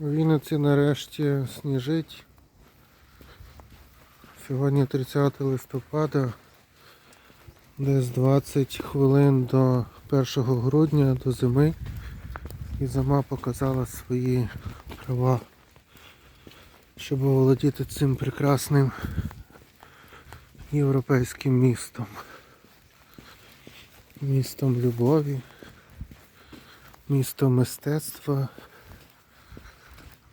У Вінниці нарешті сніжить. Сьогодні 30 листопада, десь 20 хвилин до 1 грудня, до зими. І зима показала свої права, щоб оволодіти цим прекрасним європейським містом. Містом любові, містом мистецтва,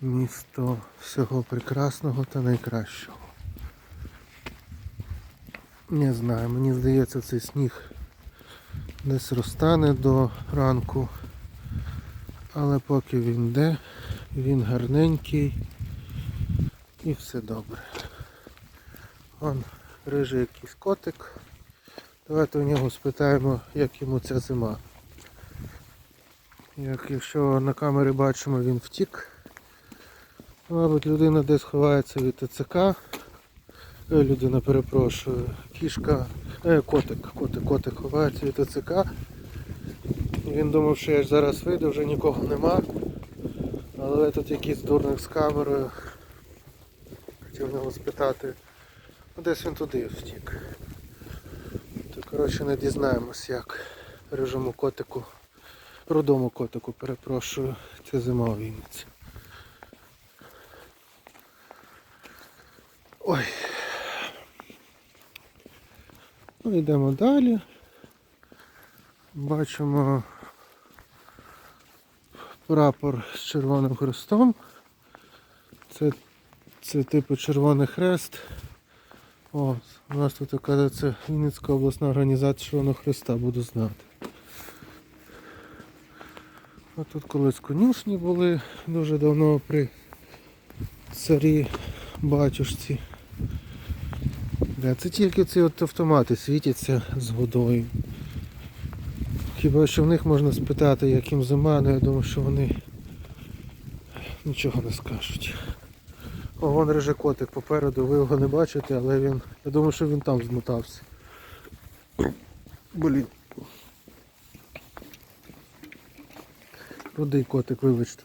місто всього прекрасного та найкращого. Не знаю, мені здається, цей сніг десь розтане до ранку, але поки він йде, він гарненький і все добре. Вон рижий якийсь котик. Давайте у нього спитаємо, як йому ця зима. Як якщо на камері бачимо, він втік. Мабуть, людина десь ховається від ТЦК. Е, людина перепрошую. Кішка, е, котик, котик, котик ховається від ТЦК. Він думав, що я ж зараз вийду, вже нікого нема. Але тут якийсь дурник з камерою. Хотів нього спитати. Ну, десь він туди втік. То коротше не дізнаємось, як рижому котику, рудому котику, перепрошую, це зима у Вінниці. Ой. Ну, йдемо далі. Бачимо прапор з червоним хрестом. Це, це типу Червоний Хрест. О, у нас тут оказується Вінницька обласна організація Червоного Хреста, буду знати. А тут колись конюшні були дуже давно при царі батюшці. Да, це тільки ці от автомати світяться з водою. Хіба що в них можна спитати, як їм зима, але я думаю, що вони нічого не скажуть. О, вон рижий котик попереду, ви його не бачите, але він. Я думаю, що він там змотався. Блін. Рудий котик, вибачте.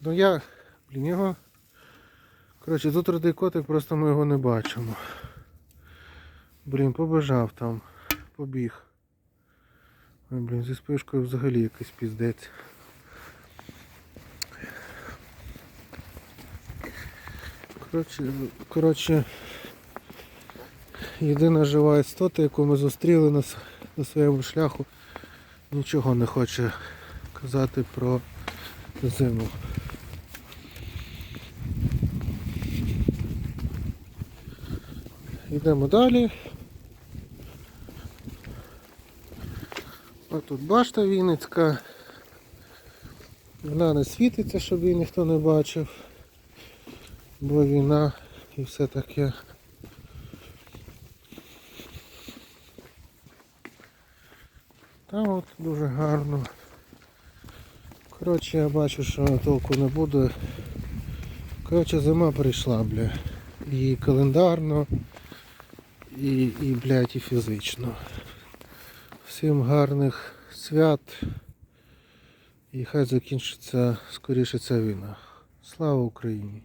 Ну я, блін, його. Коротше, тут рудий котик, просто ми його не бачимо. Блін, побежав там, побіг. Ой, блін, зі спишкою взагалі якийсь піздець. Коротше, коротше, єдина жива істота, яку ми зустріли на, на своєму шляху, нічого не хоче казати про зиму. Йдемо далі. А тут башта Вінницька. Вона не світиться, щоб її ніхто не бачив. Бо війна і все таке. Там от дуже гарно. Коротше, я бачу, що толку не буде. Коротше, зима прийшла, бля. І календарно, і, і блядь, і фізично. Всім гарних свят. І хай закінчиться скоріше ця війна. Слава Україні!